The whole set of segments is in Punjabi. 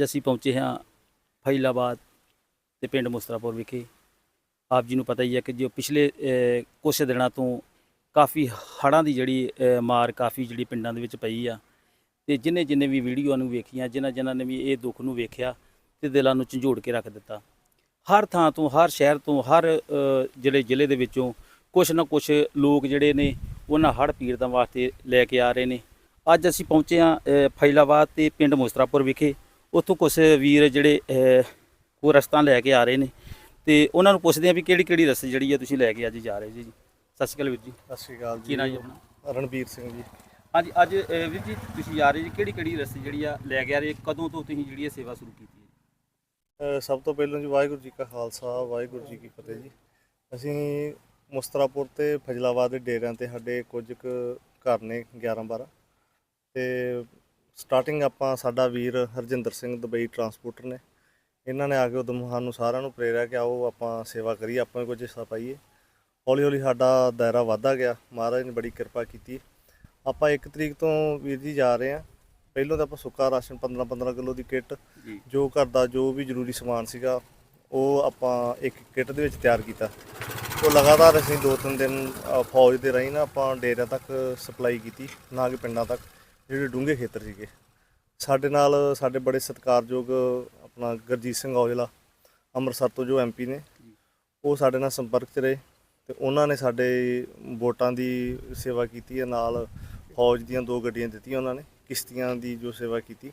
ਅੱਜ ਅਸੀਂ ਪਹੁੰਚੇ ਹਾਂ ਫੈਲਾਬਾਦ ਤੇ ਪਿੰਡ ਮੁਸਤਰਾਪੁਰ ਵਿਖੇ। ਆਪ ਜੀ ਨੂੰ ਪਤਾ ਹੀ ਹੈ ਕਿ ਜੋ ਪਿਛਲੇ ਅ, ਕੁਛ ਦਿਨਾਂ ਤੋਂ ਕਾਫੀ ਹੜ੍ਹਾਂ ਦੀ ਜਿਹੜੀ ਮਾਰ ਕਾਫੀ ਜਿਹੜੀ ਪਿੰਡਾਂ ਦੇ ਵਿੱਚ ਪਈ ਆ ਤੇ ਜਿਨੇ ਜਿਨੇ ਵੀ ਵੀਡੀਓ ਨੂੰ ਵੇਖੀਆਂ ਜਿਨ੍ਹਾਂ ਜਿਨ੍ਹਾਂ ਨੇ ਵੀ ਇਹ ਦੁੱਖ ਨੂੰ ਵੇਖਿਆ ਤੇ ਦਿਲਾਂ ਨੂੰ ਝੰਜੋੜ ਕੇ ਰੱਖ ਦਿੱਤਾ। ਹਰ ਥਾਂ ਤੋਂ ਹਰ ਸ਼ਹਿਰ ਤੋਂ ਹਰ ਜਿਹੜੇ ਜ਼ਿਲ੍ਹੇ ਦੇ ਵਿੱਚੋਂ ਕੁਛ ਨਾ ਕੁਛ ਲੋਕ ਜਿਹੜੇ ਨੇ ਉਹਨਾਂ ਹੜ੍ਹ ਪੀੜਤਾਂ ਵਾਸਤੇ ਲੈ ਕੇ ਆ ਰਹੇ ਨੇ। ਅੱਜ ਅਸੀਂ ਪਹੁੰਚੇ ਹਾਂ ਅ, ਫੈਲਾਬਾਦ ਤੇ ਪਿੰਡ ਮੁਸਤਰਾਪੁਰ ਵਿਖੇ। ਉੱਥੋਂ ਕੁਝ ਵੀਰ ਜਿਹੜੇ ਉਹ ਰਸਤਾ ਲੈ ਕੇ ਆ ਰਹੇ ਨੇ। ਤੇ ਉਹਨਾਂ ਨੂੰ ਪੁੱਛਦੇ ਆ ਵੀ ਕਿਹੜੀ ਕਿਹੜੀ ਰਸਤੇ ਜਿਹੜੀ ਆ ਤੁਸੀਂ ਲੈ ਕੇ ਅੱਜ ਜਾ ਰਹੇ ਜੀ। ਸਤਿ ਸ਼੍ਰੀ ਅਕਾਲ ਵੀਰ ਜੀ। ਸਤਿ ਸ਼੍ਰੀ ਅਕਾਲ ਕੀ ਨਾਂ ਜੀ। ਆਪਣਾ? ਰਣਬੀਰ ਸਿੰਘ ਜੀ। ਹਾਂਜੀ ਅੱਜ ਵੀਰ ਜੀ ਤੁਸੀਂ ਜਾ ਰਹੇ ਜੀ। ਕਿਹੜੀ ਕਿਹੜੀ ਰਸਤੇ ਜਿਹੜੀ ਆ ਲੈ ਕੇ ਆ ਰਹੇ? ਕਦੋਂ ਤੋਂ ਤੁਸੀਂ ਜਿਹੜੀ ਇਹ ਸੇਵਾ ਸ਼ੁਰੂ ਕੀਤੀ ਹੈ? ਸਭ ਤੋਂ ਪਹਿਲਾਂ ਜੀ ਵਾਹਿਗੁਰੂ ਜੀ ਕਾ ਖਾਲਸਾ ਵਾਹਿਗੁਰੂ ਜੀ ਕੀ ਫਤਿਹ ਜੀ। ਅਸੀਂ ਮੁਸਤਰਾਪੁਰ ਤੇ ਫਜਲਾਬਾਦ ਦੇ ਡੇਰਿਆਂ ਤੇ ਸਾਡੇ ਕੁਝ ਕੁ ਘਰ ਨੇ 11 12 ਤੇ ਸਟਾਰਟਿੰਗ ਆਪਾਂ ਸਾਡਾ ਵੀਰ ਹਰਜਿੰਦਰ ਸਿੰਘ ਦੁਬਈ ਟਰਾਂਸਪੋਰਟਰ ਨੇ। ਇਹਨਾਂ ਨੇ ਆ ਕੇ ਉਦਮ ਸਾਨੂੰ ਸਾਰਿਆਂ ਨੂੰ ਪ੍ਰੇਰਿਆ ਕਿ ਆਓ ਆਪਾਂ ਸੇਵਾ ਕਰੀਏ ਆਪਾਂ ਕੁਝ ਹਿੱਸਾ ਪਾਈਏ। ਹੌਲੀ ਹੌਲੀ ਸਾਡਾ ਦਾਇਰਾ ਵਧਦਾ ਗਿਆ। ਮਹਾਰਾਜ ਨੇ ਬੜੀ ਕਿਰਪਾ ਕੀਤੀ। ਆਪਾਂ 1 ਤਰੀਕ ਤੋਂ ਵੀਰ ਜੀ ਜਾ ਰਹੇ ਹਾਂ। ਪਹਿਲਾਂ ਤਾਂ ਆਪਾਂ ਸੁੱਕਾ ਰਾਸ਼ਨ 15 15 ਕਿਲੋ ਦੀ ਕਿੱਟ ਜੀ। ਘਰ ਦਾ ਜੋ ਵੀ ਜ਼ਰੂਰੀ ਸਮਾਨ ਸੀਗਾ ਉਹ ਆਪਾਂ ਇੱਕ ਕਿੱਟ ਦੇ ਵਿੱਚ ਤਿਆਰ ਕੀਤਾ। ਉਹ ਲਗਾਤਾਰ ਅਸੀਂ ਦੋ ਤਿੰਨ ਦਿਨ ਅ, ਫੌਜ ਦੇ ਰਾਹੀਂ ਨਾ ਆਪਾਂ ਡੇਰਿਆਂ ਤੱਕ ਸਪਲਾਈ ਕੀਤੀ ਨਾ ਕਿ ਪਿੰਡਾਂ ਤੱਕ। ਜਿਹੜੇ ਡੂੰਘੇ ਖੇਤਰ ਸੀਗੇ। ਸਾਡੇ ਨਾਲ ਸਾਡੇ ਬੜੇ ਸਤਿਕਾਰਯੋਗ ਆਪਣਾ ਗੁਰਜੀਤ ਸਿੰਘ ਔਜਲਾ, ਅੰਮ੍ਰਿਤਸਰ ਤੋਂ ਜੋ ਐਮਪੀ ਨੇ, ਉਹ ਸਾਡੇ ਨਾਲ ਸੰਪਰਕ 'ਚ ਰਹੇ ਤੇ ਉਹਨਾਂ ਨੇ ਸਾਡੇ ਵੋਟਾਂ ਦੀ ਸੇਵਾ ਕੀਤੀ ਹੈ। ਨਾਲ ਫੌਜ ਦੀਆਂ ਦੋ ਗੱਡੀਆਂ ਦਿੱਤੀਆਂ ਉਹਨਾਂ ਨੇ, ਕਿਸ਼ਤੀਆਂ ਦੀ ਜੋ ਸੇਵਾ ਕੀਤੀ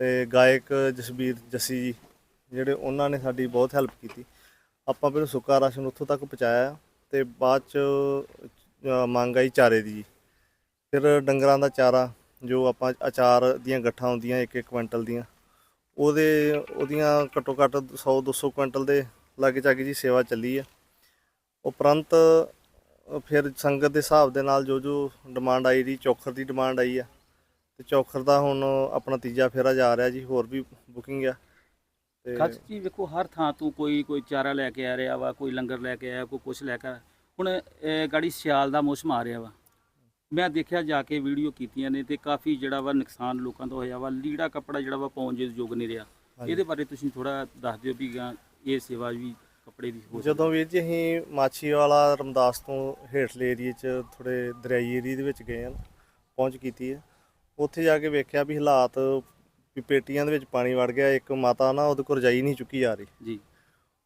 ਤੇ ਗਾਇਕ ਜਸਬੀਰ ਜੱਸੀ ਜੀ, ਜਿਹੜੇ ਉਹਨਾਂ ਨੇ ਸਾਡੀ ਬਹੁਤ ਹੈਲਪ ਕੀਤੀ। ਆਪਾਂ ਫਿਰ ਸੁੱਕਾ ਰਾਸ਼ਨ ਉੱਥੋਂ ਤੱਕ ਪਹੁੰਚਾਇਆ ਤੇ ਬਾਅਦ ਚ ਮੰਗ ਆਈ ਚਾਰੇ ਦੀ। ਜੀ ਫਿਰ ਡੰਗਰਾਂ ਦਾ ਚਾਰਾ ਜੋ ਆਪਾਂ ਅਚਾਰ ਦੀਆਂ ਗੱਠਾਂ ਹੁੰਦੀਆਂ ਇੱਕ ਇੱਕ ਕੁਇੰਟਲ ਦੀਆਂ, ਉਹਦੇ, ਉਹਦੀਆਂ ਘੱਟੋ ਘੱਟ 100 200 ਕੁਇੰਟਲ ਦੇ ਲਾਗੇ ਚਾਗੇ ਜੀ ਸੇਵਾ ਚੱਲੀ ਆ। ਉਪਰੰਤ ਫਿਰ ਸੰਗਤ ਦੇ ਹਿਸਾਬ ਦੇ ਨਾਲ ਜੋ ਜੋ ਡਿਮਾਂਡ ਆਈ ਦੀ ਚੌਖਰ ਦੀ ਡਿਮਾਂਡ ਆਈ ਆ, ਤੇ ਚੌਖਰ ਦਾ ਹੁਣ ਆਪਣਾ ਤੀਜਾ ਫੇਰਾ ਜਾ ਰਿਹਾ ਜੀ, ਹੋਰ ਵੀ ਬੁਕਿੰਗ ਆ। ਤੇ ਖਾਸ ਜੀ ਵੇਖੋ, ਹਰ ਥਾਂ ਤੋਂ ਕੋਈ ਕੋਈ ਚਾਰਾ ਲੈ ਕੇ ਆ ਰਿਹਾ ਵਾ, ਕੋਈ ਲੰਗਰ ਲੈ ਕੇ ਆਇਆ, ਕੋਈ ਕੁਛ ਲੈ ਕੇ ਆਇਆ। ਹੁਣ ਗਾੜੀ ਸਿਆਲ ਦਾ ਮੌਸਮ ਆ ਰਿਹਾ ਵਾ। ਮੈਂ ਦੇਖਿਆ ਜਾ ਕੇ ਵੀਡੀਓ ਕੀਤੀਆਂ ਨੇ ਤੇ ਕਾਫੀ ਜਿਹੜਾ ਵਾ ਨੁਕਸਾਨ ਲੋਕਾਂ ਦਾ ਹੋਇਆ ਵਾ ਲੀੜਾ ਕੱਪੜਾ ਜਿਹੜਾ ਵਾ ਪਾਉਣ ਦੇ ਯੋਗ ਨਹੀਂ ਰਿਹਾ। ਇਹਦੇ ਬਾਰੇ ਤੁਸੀਂ ਥੋੜਾ ਦੱਸ ਦਿਓ ਵੀ ਗਾ ਇਹ ਸੇਵਾ ਵੀ ਕੱਪੜੇ ਦੀ ਹੋ ਜਦੋਂ ਵੀਰ ਜੀ ਅਸੀਂ ਮਾਛੀ ਵਾਲਾ ਰਮਦਾਸ ਤੋਂ ਹੇਠਲੇ ਏਰੀਏ 'ਚ ਥੋੜੇ ਦਰਿਆਈ ਏਰੀਏ ਦੇ ਵਿੱਚ ਗਏ ਹਨ ਪਹੁੰਚ ਕੀਤੀ ਹੈ। ਉੱਥੇ ਜਾ ਕੇ ਵੇਖਿਆ ਵੀ ਹਾਲਾਤ ਵੀ ਪੇਟੀਆਂ ਦੇ ਵਿੱਚ ਪਾਣੀ ਵੜ ਗਿਆ ਇੱਕ ਮਾਤਾ ਨਾ ਉਹਦੇ ਕੋਲ ਰਜਾਈ ਨਹੀਂ ਚੁੱਕੀ ਜਾ ਰਹੀ। ਜੀ।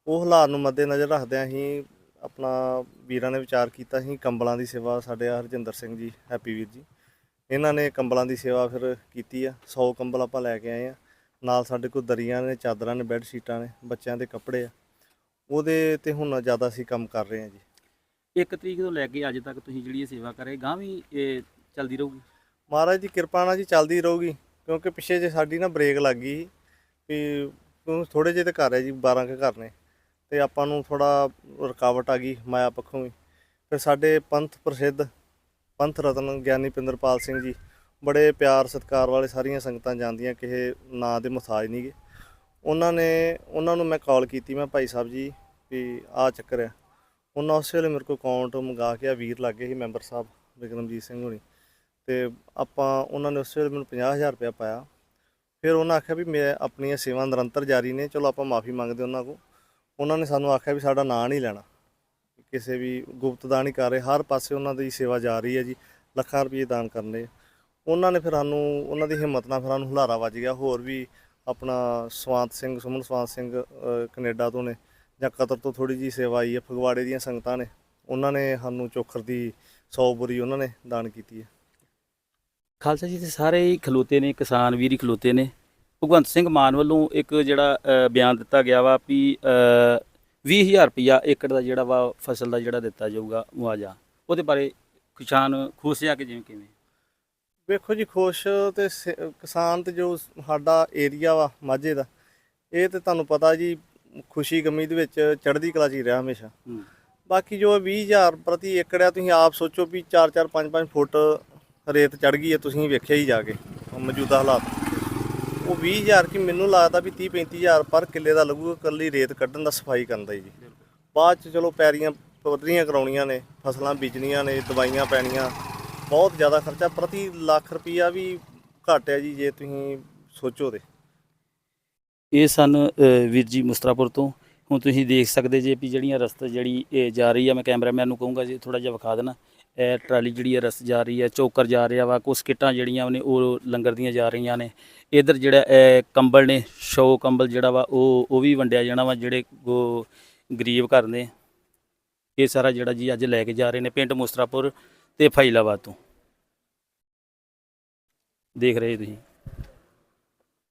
ਉਹ ਹਾਲਾਤ ਨੂੰ ਮੱਦੇਨਜ਼ਰ ਰੱਖਦਿਆਂ ਅਸੀਂ ਆਪਣਾ ਵੀਰਾਂ ਨੇ ਵਿਚਾਰ ਕੀਤਾ ਸੀ ਕੰਬਲਾਂ ਦੀ ਸੇਵਾ ਸਾਡੇ ਆ ਹਰਜਿੰਦਰ ਸਿੰਘ ਜੀ ਹੈਪੀ ਵੀਰ ਜੀ। ਇਹਨਾਂ ਨੇ ਕੰਬਲਾਂ ਦੀ ਸੇਵਾ ਫਿਰ ਕੀਤੀ ਆ 100 ਕੰਬਲ ਆਪਾਂ ਲੈ ਕੇ ਆਏ ਆ। ਨਾਲ ਸਾਡੇ ਕੋਲ ਦਰੀਆਂ ਨੇ ਚਾਦਰਾਂ ਨੇ ਬੈੱਡ ਸ਼ੀਟਾਂ ਨੇ ਬੱਚਿਆਂ ਦੇ ਕੱਪੜੇ ਆ। ਉਹਦੇ ਤੇ ਹੁਣ ਜ਼ਿਆਦਾ ਅਸੀਂ ਕੰਮ ਕਰ ਰਹੇ ਹਾਂ ਜੀ। ਇੱਕ ਤਰੀਕ ਤੋਂ ਲੈ ਕੇ ਅੱਜ ਤੱਕ ਤੁਸੀਂ ਜਿਹੜੀ ਇਹ ਸੇਵਾ ਕਰ ਰਹੇ ਗਾਂ ਵੀ ਇਹ ਚੱਲਦੀ ਰਹੂਗੀ? ਮਹਾਰਾਜ ਦੀ ਕਿਰਪਾ ਨਾਲ ਜੀ ਚੱਲਦੀ ਰਹੂਗੀ ਕਿਉਂਕਿ ਪਿੱਛੇ ਜੇ ਸਾਡੀ ਨਾ ਬ੍ਰੇਕ ਲੱਗ ਗਈ ਵੀ ਥੋੜੇ ਜਿਹੇ ਤੇ ਘਰ ਹੈ ਜੀ 12 ਕੇ ਘਰ ਨੇ। ਤੇ ਆਪਾਂ ਨੂੰ ਥੋੜਾ ਰੁਕਾਵਟ ਆ ਗਈ ਮਾਇਆ ਪੱਖੋਂ ਵੀ। ਫਿਰ ਸਾਡੇ ਪੰਥ ਪ੍ਰਸਿੱਧ ਪੰਥ ਰਤਨ ਗਿਆਨੀ ਪਿੰਦਰਪਾਲ ਸਿੰਘ ਜੀ ਬੜੇ ਪਿਆਰ ਸਤਿਕਾਰ ਵਾਲੇ ਸਾਰੀਆਂ ਸੰਗਤਾਂ ਜਾਂਦੀਆਂ ਕਿਸੇ ਨਾਂ ਦੇ ਮੁਹਤਾਜ ਨਹੀਂਗੇ ਉਹਨਾਂ ਨੇ, ਉਹਨਾਂ ਨੂੰ ਮੈਂ ਕਾਲ ਕੀਤੀ, ਮੈਂ ਭਾਈ ਸਾਹਿਬ ਜੀ, ਵੀ ਆਹ ਚੱਕਰ ਆ। ਉਹਨਾਂ ਉਸੇ ਵੇਲੇ ਮੇਰੇ ਕੋਲ ਅਕਾਊਂਟ ਮੰਗਾ ਕੇ ਆ, ਵੀਰ ਲੱਗੇ ਸੀ ਮੈਂਬਰ ਸਾਹਿਬ ਵਿਕਰਮਜੀਤ ਸਿੰਘ ਹੋਣੀ। ਤੇ ਆਪਾਂ, ਉਹਨਾਂ ਨੇ ਉਸੇ ਵੇਲੇ ਮੈਨੂੰ 50000 ਰੁਪਇਆ ਪਾਇਆ। ਫਿਰ ਉਹਨਾਂ ਆਖਿਆ ਵੀ ਮੈਂ ਆਪਣੀਆਂ ਸੇਵਾ ਨਿਰੰਤਰ ਜਾਰੀ ਨੇ, ਚਲੋ ਆਪਾਂ ਮਾਫੀ ਮੰਗਦੇ ਉਹਨਾਂ ਕੋ ਉਹਨਾਂ ਨੇ ਸਾਨੂੰ ਆਖਿਆ ਵੀ ਸਾਡਾ ਨਾਂ ਨਹੀਂ ਲੈਣਾ। ਕਿਸੇ ਵੀ ਗੁਪਤ ਦਾਨ ਨਹੀਂ ਕਰ ਰਹੇ ਹਰ ਪਾਸੇ ਉਹਨਾਂ ਦੀ ਸੇਵਾ ਜਾ ਰਹੀ ਹੈ ਜੀ ਲੱਖਾਂ ਰੁਪਏ ਦਾਨ ਕਰਨੇ। ਉਹਨਾਂ ਨੇ ਫਿਰ ਸਾਨੂੰ ਉਹਨਾਂ ਦੀ ਹਿੰਮਤ ਨਾਲ ਫਿਰ ਸਾਨੂੰ ਹੁਲਾਰਾ ਵੱਜ ਗਿਆ। ਹੋਰ ਵੀ ਆਪਣਾ ਸਵਾਂਤ ਸਿੰਘ ਸੁਮਨ ਸਵਾਂਤ ਸਿੰਘ ਅ, ਕੈਨੇਡਾ ਤੋਂ ਨੇ ਜਾਂ ਕਤਰ ਤੋਂ ਥੋੜੀ ਜੀ ਸੇਵਾ ਆਈ ਹੈ ਫਗਵਾੜੇ ਦੀਆਂ ਸੰਗਤਾਂ ਨੇ। ਉਹਨਾਂ ਨੇ ਸਾਨੂੰ ਚੋਖਰ ਦੀ 100 ਬੁਰੀ ਉਹਨਾਂ ਨੇ ਦਾਨ ਕੀਤੀ ਹੈ। ਖਾਲਸਾ ਜੀ ਤੇ ਸਾਰੇ ਹੀ ਖਲੋਤੇ ਨੇ ਕਿਸਾਨ ਵੀਰ ਹੀ ਖਲੋਤੇ ਨੇ। ਭਗਵੰਤ ਸਿੰਘ ਮਾਨ ਵੱਲੋਂ ਇੱਕ ਜਿਹੜਾ ਬਿਆਨ ਦਿੱਤਾ ਗਿਆ ਵਾ ਵੀ ਅ, 20000 ਰੁਪਇਆ ਏਕੜ ਦਾ ਜਿਹੜਾ ਵਾ ਫਸਲ ਦਾ ਜਿਹੜਾ ਦਿੱਤਾ ਜਾਊਗਾ ਮੁਆਵਜ਼ਾ। ਉਹਦੇ ਬਾਰੇ ਕਿਸਾਨ ਖੁਸ਼ ਆ ਕਿ ਜਿਵੇਂ ਕਿਵੇਂ? ਵੇਖੋ ਜੀ ਖੁਸ਼ ਤੇ ਕਿਸਾਨ ਤੇ ਜੋ ਸਾਡਾ ਏਰੀਆ ਵਾ ਮਾਝੇ ਦਾ ਇਹ ਤੇ ਤੁਹਾਨੂੰ ਪਤਾ ਜੀ ਖੁਸ਼ੀ ਗਮੀ ਦੇ ਵਿੱਚ ਚੜ੍ਹਦੀ ਕਲਾ 'ਚ ਹੀ ਰਿਹਾ ਹਮੇਸ਼ਾ। ਬਾਕੀ ਜੋ 20000 ਪ੍ਰਤੀ ਏਕੜ ਆ ਤੁਸੀਂ ਆਪ ਸੋਚੋ ਵੀ 4-4 5-5 ਫੁੱਟ ਰੇਤ ਚੜ ਗਈ ਹੈ ਤੁਸੀਂ ਵੇਖਿਆ ਹੀ ਜਾ ਕੇ ਮੌਜੂਦਾ ਹਾਲਾਤ। ਉਹ 20000 ਕੀ ਮੈਨੂੰ ਲੱਗਦਾ ਵੀ 30-35000 ਪਰ ਕਿੱਲੇ ਦਾ ਲੱਗੂਗਾ, ਇਕੱਲੀ ਰੇਤ ਕੱਢਣ ਦਾ ਸਫ਼ਾਈ ਕਰਨ ਦਾ ਜੀ। ਬਾਅਦ ਚ ਚਲੋ ਪੈਰੀਆਂ ਪੱਧਰੀਆਂ ਕਰਾਉਣੀਆਂ ਨੇ, ਫਸਲਾਂ ਬੀਜਣੀਆਂ ਨੇ, ਦਵਾਈਆਂ ਪੈਣੀਆਂ, ਬਹੁਤ ਜ਼ਿਆਦਾ ਖਰਚਾ ਪ੍ਰਤੀ ਲੱਖ ਰੁਪਈਆ ਵੀ ਘੱਟ ਹੈ ਜੀ ਜੇ ਤੁਸੀਂ ਸੋਚੋ ਤੇ। ਇਹ ਸਨ ਵੀਰ ਜੀ ਮੁਸਤਰਾਪੁਰ ਤੋਂ। ਹੁਣ ਤੁਸੀਂ ਦੇਖ ਸਕਦੇ ਜੇ ਵੀ ਜਿਹੜੀਆਂ ਰਸਤੇ ਜਿਹੜੀ, ਇਹ ਜਾ ਰਹੀ ਆ, ਮੈਂ ਕੈਮਰਾਮੈਨ ਨੂੰ ਕਹੂੰਗਾ ਜੀ ਥੋੜਾ ਜਿਹਾ ਵਿਖਾ ਦੇਣਾ। ਇਹ ਟਰਾਲੀ ਜਿਹੜੀ ਹੈ ਰਸ ਜਾ ਰਹੀ ਹੈ ਚੌਕਰ ਜਾ ਰਿਹਾ ਵਾ, ਕੁਛ ਕਿੱਟਾਂ ਜਿਹੜੀਆਂ ਨੇ ਉਹ ਲੰਗਰ ਦੀਆਂ ਜਾ ਰਹੀਆਂ ਨੇ। ਇਧਰ ਜਿਹੜਾ ਇਹ ਕੰਬਲ ਨੇ, ਸ਼ੋ ਕੰਬਲ ਜਿਹੜਾ ਵਾ, ਉਹ ਉਹ ਵੀ ਵੰਡਿਆ ਜਾਣਾ ਵਾ, ਜਿਹੜੇ ਉਹ ਗਰੀਬ ਘਰ ਨੇ। ਇਹ ਸਾਰਾ ਜਿਹੜਾ ਜੀ ਅੱਜ ਲੈ ਕੇ ਜਾ ਰਹੇ ਨੇ ਪਿੰਡ ਮੁਸਤਰਾਪੁਰ ਤੇ ਫਾਈਲਾਬਾਦ ਤੋਂ। ਦੇਖ ਰਹੇ ਤੁਸੀਂ।